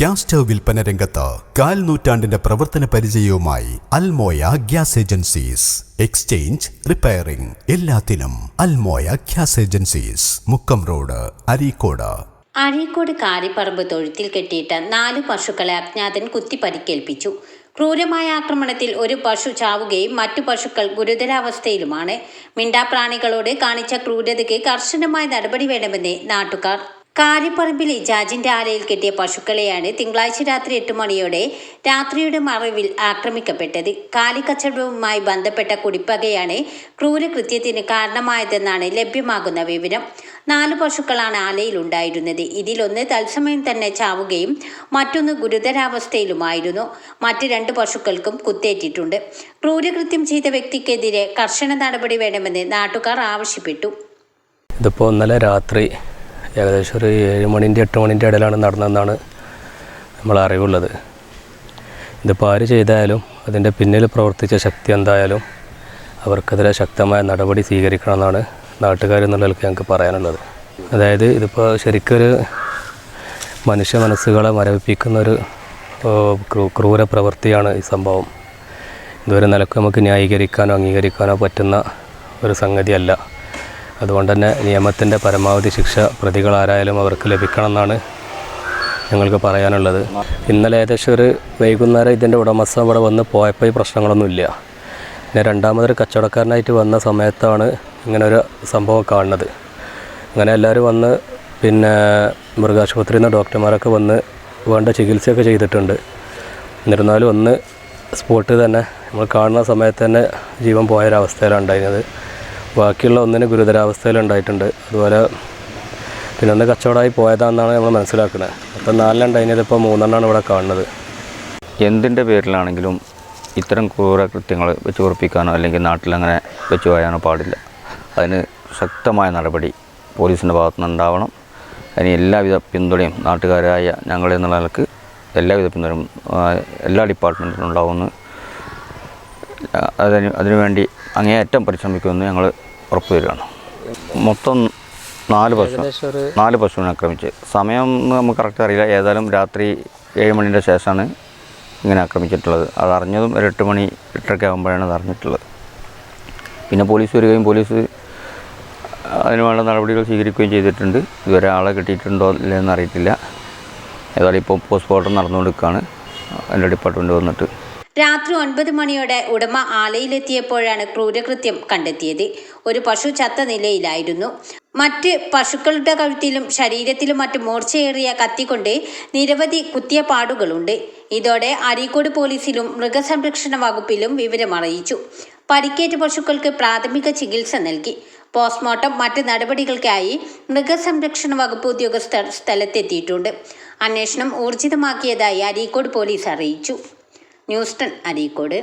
Gas stove വിൽപ്പന രംഗത്ത് കാൽ നൂറ്റാണ്ടിന്റെ പ്രവർത്തന പരിചയവുമായി Almoya gas agencies. Exchange repairing എല്ലാത്തിനും Almoya gas agencies. Mukkam road Areekode. Areekode Karipparamba തൊഴുത്തിൽ കെട്ടിയിട്ട നാല് പശുക്കളെ അജ്ഞാതൻ കുത്തി പരിക്കേൽപ്പിച്ചു. ക്രൂരമായ ആക്രമണത്തിൽ ഒരു പശു ചാവുകയും മറ്റു പശുക്കൾ ഗുരുതരാവസ്ഥയിലുമാണ്. മിണ്ടാപ്രാണികളോട് കാണിച്ച ക്രൂരതയ്ക്ക് കർശനമായ നടപടി വേണമെന്ന് നാട്ടുകാർ കാരിപ്പറമ്പിൽ ഇജാജിന്റെ ആലയിൽ കെട്ടിയ പശുക്കളെയാണ് തിങ്കളാഴ്ച രാത്രി എട്ട് മണിയോടെ രാത്രിയുടെ മറവിൽ ആക്രമിക്കപ്പെട്ടത്. കാലിക്കച്ചവടവുമായി ബന്ധപ്പെട്ട കുടിപ്പകയാണ് ക്രൂരകൃത്യത്തിന് കാരണമായതെന്നാണ് ലഭ്യമാകുന്ന വിവരം. നാല് പശുക്കളാണ് ആലയിൽ ഉണ്ടായിരുന്നത്. ഇതിലൊന്ന് തത്സമയം തന്നെ ചാവുകയും മറ്റൊന്ന് ഗുരുതരാവസ്ഥയിലുമായിരുന്നു. മറ്റ് രണ്ട് പശുക്കൾക്കും കുത്തേറ്റിട്ടുണ്ട്. ക്രൂരകൃത്യം ചെയ്ത വ്യക്തിക്കെതിരെ കർശന നടപടി വേണമെന്ന് നാട്ടുകാർ ആവശ്യപ്പെട്ടു. ഇതിപ്പോൾ ഇന്നലെ രാത്രി ഏകദേശം ഒരു ഏഴ് മണിന്റെ എട്ട് മണിന്റെ ഇടയിലാണ് നടന്നതെന്നാണ് നമ്മൾ അറിവുള്ളത്. ഇതിപ്പോൾ ആര് ചെയ്തായാലും അതിന്റെ പിന്നിൽ പ്രവർത്തിച്ച ശക്തി എന്തായാലും അവർക്കെതിരെ ശക്തമായ നടപടി സ്വീകരിക്കണമെന്നാണ് നാട്ടുകാരെന്നുള്ള നിലയ്ക്ക് ഞങ്ങൾക്ക് പറയാനുള്ളത്. അതായത് ഇതിപ്പോൾ ശരിക്കൊരു മനുഷ്യ മനസ്സുകളെ മരവിപ്പിക്കുന്ന ഒരു ക്രൂര പ്രവൃത്തിയാണ് ഈ സംഭവം. ഇതുവരെ നിലയ്ക്ക് നമുക്ക് ന്യായീകരിക്കാനോ അംഗീകരിക്കാനോ പറ്റുന്ന ഒരു സംഗതിയല്ല. അതുകൊണ്ട് തന്നെ നിയമത്തിന്റെ പരമാവധി ശിക്ഷ പ്രതികളാരായാലും അവർക്ക് ലഭിക്കണം എന്നാണ് ഞങ്ങൾക്ക് പറയാനുള്ളത്. ഇന്നലെ ഏകദേശം ഒരു വൈകുന്നേരം ഇതിന്റെ ഉടമസ്ഥ ഇവിടെ വന്ന് പോയപ്പോൾ ഈ പ്രശ്നങ്ങളൊന്നുമില്ല. പിന്നെ രണ്ടാമതൊരു കച്ചവടക്കാരനായിട്ട് വന്ന സമയത്താണ് ഇങ്ങനെ ഒരു സംഭവം കാണുന്നത്. അങ്ങനെ എല്ലാവരും വന്ന് പിന്നെ മൃഗാശുപത്രിയിൽ നിന്ന് ഡോക്ടർമാരൊക്കെ വന്ന് വേണ്ട ചികിത്സയൊക്കെ ചെയ്തിട്ടുണ്ട്. എന്നിരുന്നാലും ഒന്ന് സ്പോട്ടിൽ തന്നെ നമ്മൾ കാണുന്ന സമയത്ത് തന്നെ ജീവൻ പോയൊരവസ്ഥയിലാണ് ഉണ്ടായിരുന്നത്. ബാക്കിയുള്ള ഒന്നിന് ഗുരുതരാവസ്ഥയിലുണ്ടായിട്ടുണ്ട്. അതുപോലെ പിന്നെ ഒന്ന് കച്ചവടമായി പോയതാണെന്നാണ് നമ്മൾ മനസ്സിലാക്കുന്നത്. അപ്പം നാലിനുണ്ടായിരുന്നത് ഇപ്പോൾ മൂന്നെണ്ണമാണ് ഇവിടെ കാണുന്നത്. എന്തിന്റെ പേരിലാണെങ്കിലും ഇത്തരം ക്രൂര കൃത്യങ്ങൾ വെച്ച് ഉറപ്പിക്കാനോ അല്ലെങ്കിൽ നാട്ടിലങ്ങനെ വെച്ച് പോയാനോ പാടില്ല. അതിന് ശക്തമായ നടപടി പോലീസിന്റെ ഭാഗത്തുനിന്ന് ഉണ്ടാവണം അതിന് എല്ലാവിധ പിന്തുണയും നാട്ടുകാരായ ഞങ്ങൾ എന്നുള്ള നിലയ്ക്ക് എല്ലാവിധ പിന്തുണയും എല്ലാ ഡിപ്പാർട്ട്മെന്റിലും ഉണ്ടാവുമെന്ന് അതിന് അതിനുവേണ്ടി അങ്ങേയറ്റം പരിശ്രമിക്കുമെന്ന് ഞങ്ങൾ ഉറപ്പു തരികയാണ്. മൊത്തം നാല് പശു നാല് പശുവിനെ ആക്രമിച്ച്. സമയം നമുക്ക് കറക്റ്റ് അറിയില്ല. ഏതായാലും രാത്രി ഏഴ് മണിന്റെ ശേഷമാണ് ഇങ്ങനെ ആക്രമിച്ചിട്ടുള്ളത്. അത് അറിഞ്ഞതും ഒരു എട്ട് മണി എട്ടരയ്ക്ക് ആകുമ്പോഴാണ് അത് അറിഞ്ഞിട്ടുള്ളത്. പിന്നെ പോലീസ് വരികയും പോലീസ് അതിന് വേണ്ട നടപടികൾ സ്വീകരിക്കുകയും ചെയ്തിട്ടുണ്ട്. ഇതുവരെ ആളെ കിട്ടിയിട്ടുണ്ടോ ഇല്ലെന്ന് അറിയത്തില്ല. ഏതായാലും ഇപ്പോൾ പോസ്റ്റ്മോർട്ടം നടന്നുകൊണ്ടിരിക്കുകയാണ്. എന്റെ ഡിപ്പാർട്ട്മെന്റ് വന്നിട്ട്. രാത്രി ഒൻപത് മണിയോടെ ഉടമ ആലയിലെത്തിയപ്പോഴാണ് ക്രൂരകൃത്യം കണ്ടെത്തിയത്. ഒരു പശു ചത്ത നിലയിലായിരുന്നു. മറ്റ് പശുക്കളുടെ കഴുത്തിലും ശരീരത്തിലും മറ്റു മൂർച്ചയേറിയ കത്തിക്കൊണ്ട് നിരവധി കുത്തിയ പാടുകളുണ്ട് ഇതോടെ അരീക്കോട് പോലീസിലും മൃഗസംരക്ഷണ വകുപ്പിലും വിവരമറിയിച്ചു പരിക്കേറ്റ പശുക്കൾക്ക് പ്രാഥമിക ചികിത്സ നൽകി. പോസ്റ്റ്മോർട്ടം മറ്റ് നടപടികൾക്കായി മൃഗസംരക്ഷണ വകുപ്പ് ഉദ്യോഗസ്ഥർ സ്ഥലത്തെത്തിയിട്ടുണ്ട്. അന്വേഷണം ഊർജിതമാക്കിയതായി അരീക്കോട് പോലീസ് അറിയിച്ചു. News ten Areekode.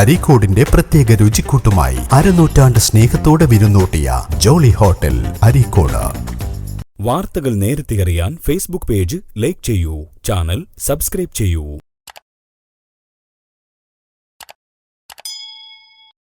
അരീക്കോടിന്റെ പ്രത്യേക രുചിക്കൂട്ടുമായി അരനൂറ്റാണ്ട് സ്നേഹത്തോടെ വിരുന്നൂട്ടിയ ജോളി ഹോട്ടൽ അരീക്കോട്. വാർത്തകൾ നേരത്തെ അറിയാൻ ഫേസ്ബുക്ക് പേജ് ലൈക്ക് ചെയ്യൂ ചാനൽ സബ്സ്ക്രൈബ് ചെയ്യൂ.